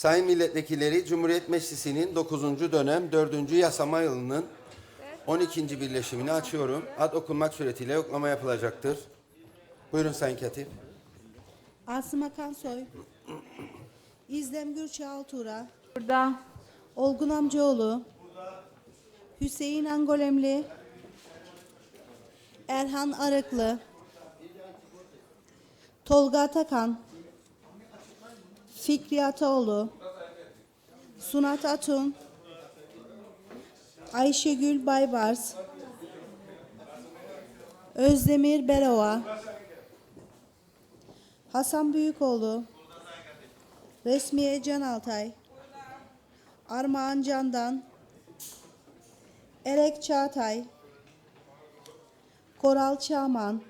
Sayın Milletvekilleri, Cumhuriyet Meclisi'nin 9. dönem 4. yasama yılının 12. birleşimini açıyorum. Ad okunmak suretiyle yoklama yapılacaktır. Buyurun Sayın Katip. Asım Akansoy. İzlem Gürçay Altura. Burada. Olgun Amcaoğlu. Hüseyin Angolemli. Erhan Arıklı. Tolga Atakan. Fikri Ataoğlu. Sunat Atun. Ayşegül Baybars. Özdemir Berova. Hasan Büyükoğlu. Resmiye Can Altay. Armağan Candan. Erek Çağatay. Koral Çağman.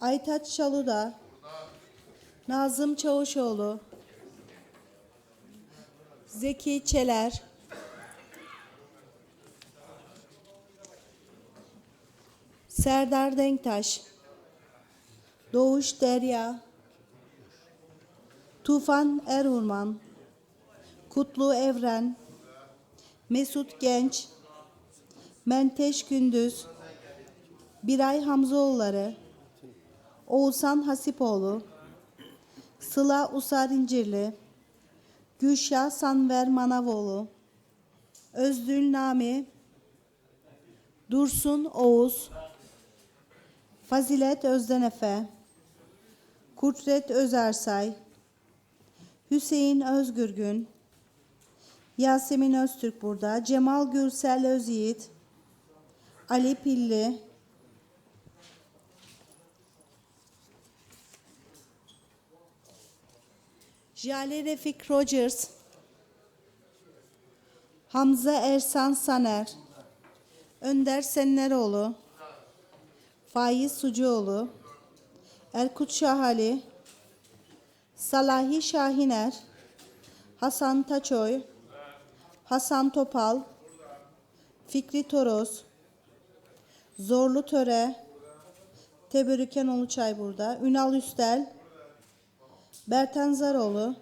Aytaç Çaluda. Nazım Çavuşoğlu. Zeki Çeler. Serdar Denktaş. Doğuş Derya. Tufan Erurman. Kutlu Evren. Mesut Genç. Menteş Gündüz. Biray Hamzoğulları. Oğuzhan Hasipoğlu. Sıla Usar İncirli. Gülşah Sanver Manavoğlu. Özdül Nami. Dursun Oğuz. Fazilet Özdenefe. Kudret Özersay. Hüseyin Özgürgün. Yasemin Öztürk burada. Cemal Gürsel Özyiğit. Ali Pilli. Jale Refik Rogers. Hamza Ersan Saner. Önder Senneroğlu. Faiz Sucuoğlu. Erkut Şahali. Salahi Şahiner. Hasan Taçoy. Hasan Topal. Fikri Toros. Zorlu Töre. Teberrüken Uluçay burada. Ünal Üstel. Bertan Zaroğlu.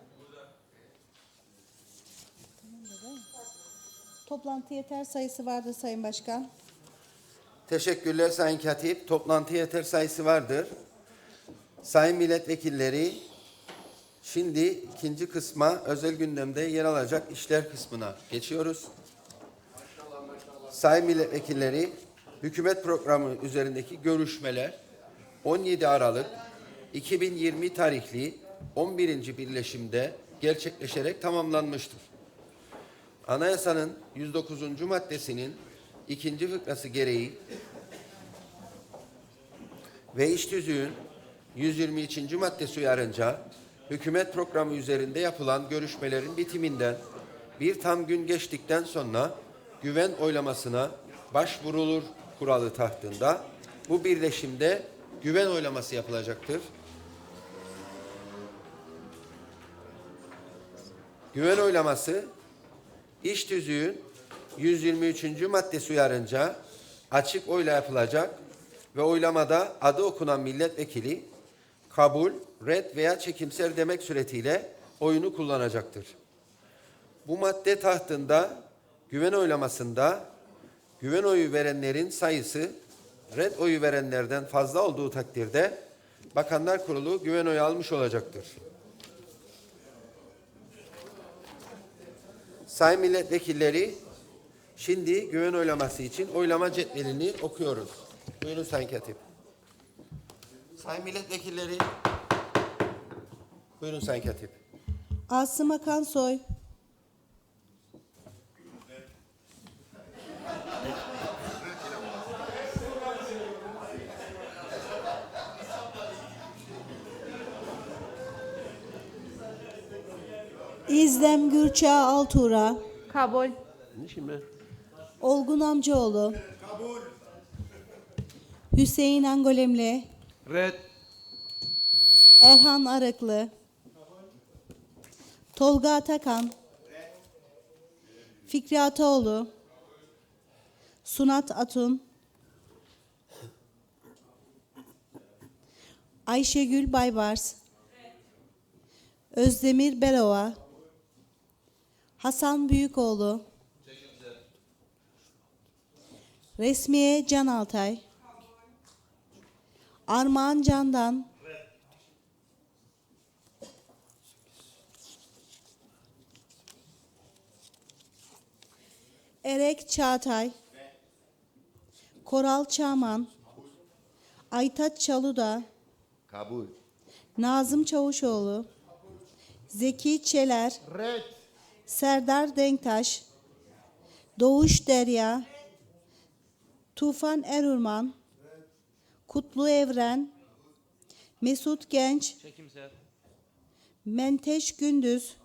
Toplantı yeter sayısı vardır Sayın Başkan. Teşekkürler Sayın Katip. Toplantı yeter sayısı vardır. Sayın milletvekilleri, şimdi ikinci kısma özel gündemde yer alacak işler kısmına geçiyoruz. Sayın milletvekilleri, hükümet programı üzerindeki görüşmeler 17 Aralık 2020 tarihli 11. birleşimde gerçekleşerek tamamlanmıştır. Anayasanın 109. maddesinin ikinci fıkrası gereği ve iş tüzüğün 123. maddesi uyarınca hükümet programı üzerinde yapılan görüşmelerin bitiminden bir tam gün geçtikten sonra güven oylamasına başvurulur kuralı tahtında bu birleşimde güven oylaması yapılacaktır. Güven oylaması iş tüzüğün 123. maddesi uyarınca açık oyla yapılacak ve oylamada adı okunan milletvekili kabul, red veya çekimser demek suretiyle oyunu kullanacaktır. Bu madde tahtında güven oylamasında güven oyu verenlerin sayısı red oyu verenlerden fazla olduğu takdirde Bakanlar Kurulu güven oyu almış olacaktır. Sayın milletvekilleri, şimdi güven oylaması için oylama cetvelini okuyoruz. Buyurun Sayın Katip. Sayın milletvekilleri, buyurun Sayın Katip. Asım Akansoy. İzlem Gürçağ Altura. Kabul. Olgun Amcaoğlu. Hüseyin Angolemli. Red. Erhan Arıklı. Tolga Atakan. Fikri Ataoğlu. Sunat Atun. Ayşegül Baybars. Özdemir Berova. Hasan Büyükoğlu. Resmiye Can Altay. Armağan Candan. Erek Çağatay. Koral Çağman. Aytaç Çaluda. Kabul. Nazım Çavuşoğlu. Zeki Çeler. Red. Serdar Denktaş, Doğuş Derya, Tufan Erurman, Kutlu Evren, Mesut Genç. Menteş Gündüz,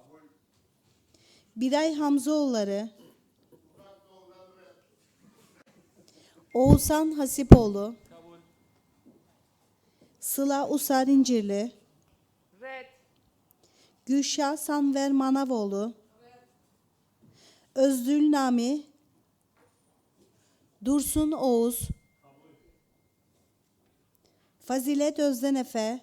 Biray Hamzoğulları, Oğuzhan Hasipoğlu, Sıla Usar İncirli. Gülşah Sanver Manavoğlu, Özdül Nami, Dursun Oğuz, Fazilet Özdenefe,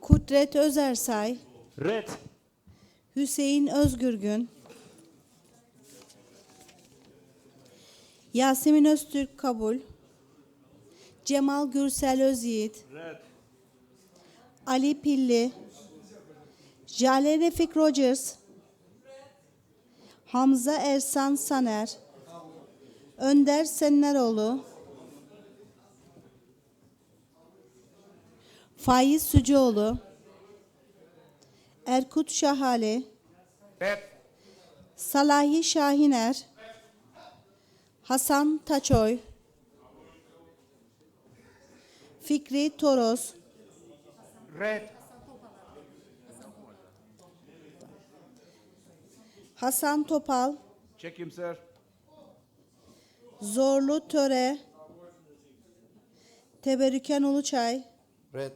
Kudret Özersay, Red. Hüseyin Özgürgün, Yasemin Öztürk Kabul, Cemal Gürsel Özyiğit, Red. Ali Pilli, Jale Refik Rogers, Hamza Ersan Saner, Önder Senneroğlu, Faiz Sucuoğlu, Erkut Şahali, Red. Salahi Şahiner, Hasan Taçoy, Fikri Toros, Red. Hasan Topal, Çekimser. Zorlu Töre, Teberrüken Uluçay, Red.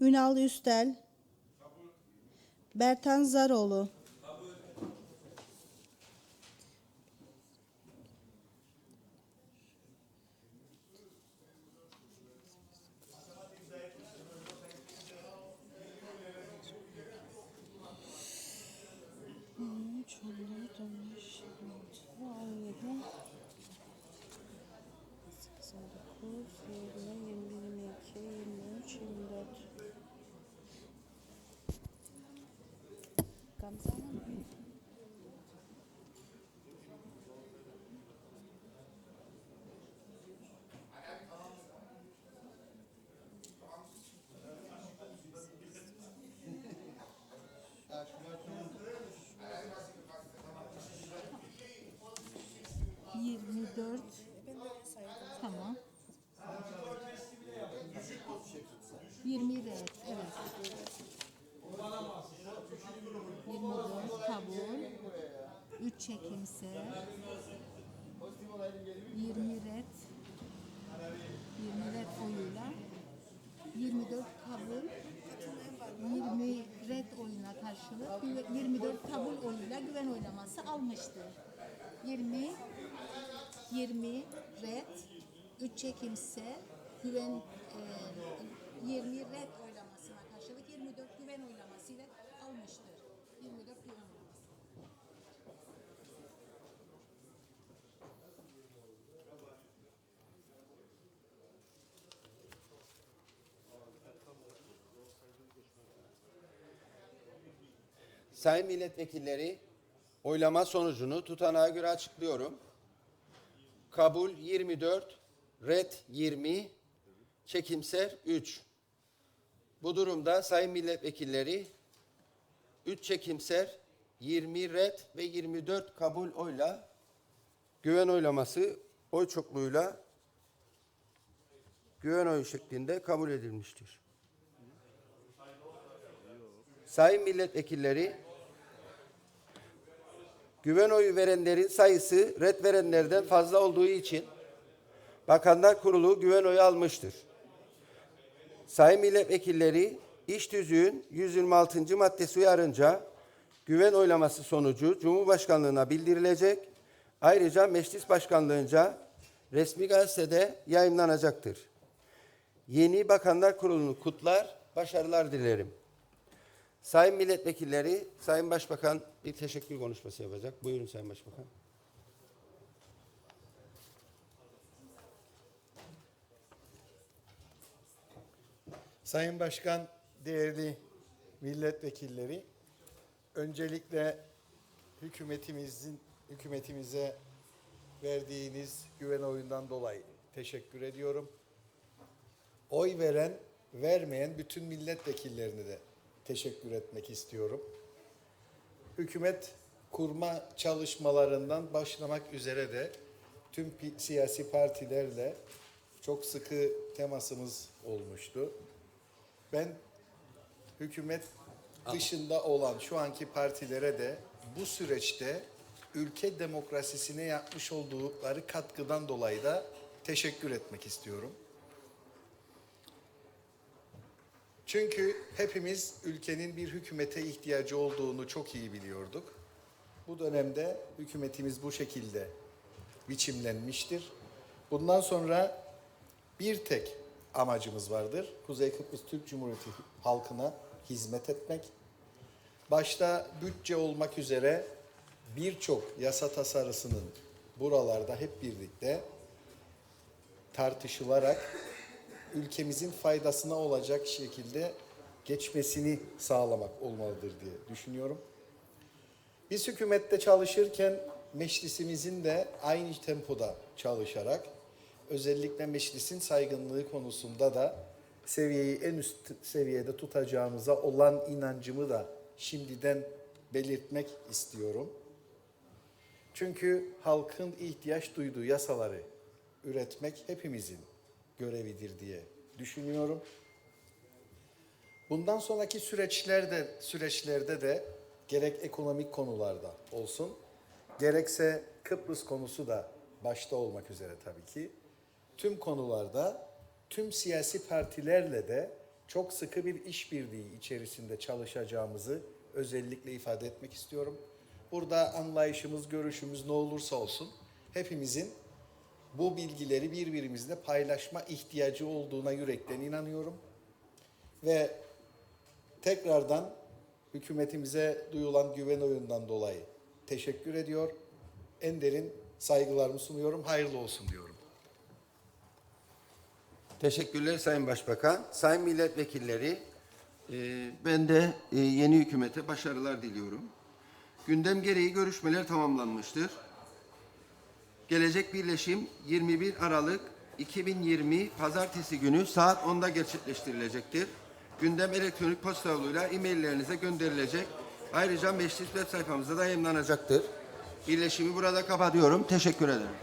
Ünal Üstel, Bertan Zaroğlu. Ramazan'a çekimse. Yirmi red. Yirmi red oyuyla. Yirmi dört kabul. Yirmi red oyuna karşılık. Yirmi dört kabul oyuyla güven oylaması almıştır. 20 20 red 3 çekimse güven e, 20 red oylamasına karşılık 24 güven oylamasıyla almıştır. 24 güven oylaması. Sayın milletvekilleri, oylama sonucunu tutanağa göre açıklıyorum. Kabul 24, red 20, çekimser 3. Bu durumda sayın milletvekilleri 3 çekimser, 20 red ve 24 kabul oyla güven oylaması oy çokluğuyla güven oyu şeklinde kabul edilmiştir. Sayın milletvekilleri, güven oyu verenlerin sayısı red verenlerden fazla olduğu için Bakanlar Kurulu güven oyu almıştır. Sayın milletvekilleri, iş tüzüğün 126. maddesi uyarınca güven oylaması sonucu Cumhurbaşkanlığına bildirilecek. Ayrıca Meclis Başkanlığınca resmi gazetede yayınlanacaktır. Yeni Bakanlar Kurulu'nu kutlar, başarılar dilerim. Sayın milletvekilleri, Sayın Başbakan bir teşekkür konuşması yapacak. Buyurun Sayın Başbakan. Sayın Başkan, değerli milletvekilleri, öncelikle hükümetimizin hükümetimize verdiğiniz güven oyundan dolayı teşekkür ediyorum. Oy veren, vermeyen bütün milletvekillerine de teşekkür etmek istiyorum. Hükümet kurma çalışmalarından başlamak üzere de tüm siyasi partilerle çok sıkı temasımız olmuştu. Ben hükümet dışında olan şu anki partilere de bu süreçte ülke demokrasisine yapmış oldukları katkıdan dolayı da teşekkür etmek istiyorum. Çünkü hepimiz ülkenin bir hükümete ihtiyacı olduğunu çok iyi biliyorduk. Bu dönemde hükümetimiz bu şekilde biçimlenmiştir. Bundan sonra bir tek amacımız vardır. Kuzey Kıbrıs Türk Cumhuriyeti halkına hizmet etmek. Başta bütçe olmak üzere birçok yasa tasarısının buralarda hep birlikte tartışılarak ülkemizin faydasına olacak şekilde geçmesini sağlamak olmalıdır diye düşünüyorum. Biz hükümette çalışırken meclisimizin de aynı tempoda çalışarak özellikle meclisin saygınlığı konusunda da seviyeyi en üst seviyede tutacağımıza olan inancımı da şimdiden belirtmek istiyorum. Çünkü halkın ihtiyaç duyduğu yasaları üretmek hepimizin görevidir diye düşünüyorum. Bundan sonraki süreçlerde süreçlerde de gerek ekonomik konularda olsun, gerekse Kıbrıs konusu da başta olmak üzere tabii ki tüm konularda tüm siyasi partilerle de çok sıkı bir işbirliği içerisinde çalışacağımızı özellikle ifade etmek istiyorum. Burada anlayışımız, görüşümüz ne olursa olsun hepimizin bu bilgileri birbirimizle paylaşma ihtiyacı olduğuna yürekten inanıyorum. Ve tekrardan hükümetimize duyulan güven oyundan dolayı teşekkür ediyor. En derin saygılarımı sunuyorum. Hayırlı olsun diyorum. Teşekkürler Sayın Başbakan. Sayın milletvekilleri, e, ben de e, yeni hükümete başarılar diliyorum. Gündem gereği görüşmeler tamamlanmıştır. Gelecek birleşim 21 Aralık 2020 Pazartesi günü saat 10'da gerçekleştirilecektir. Gündem elektronik posta yoluyla e-maillerinize gönderilecek. Ayrıca meclis web sayfamızda da yayınlanacaktır. Birleşimi burada kapatıyorum. Teşekkür ederim.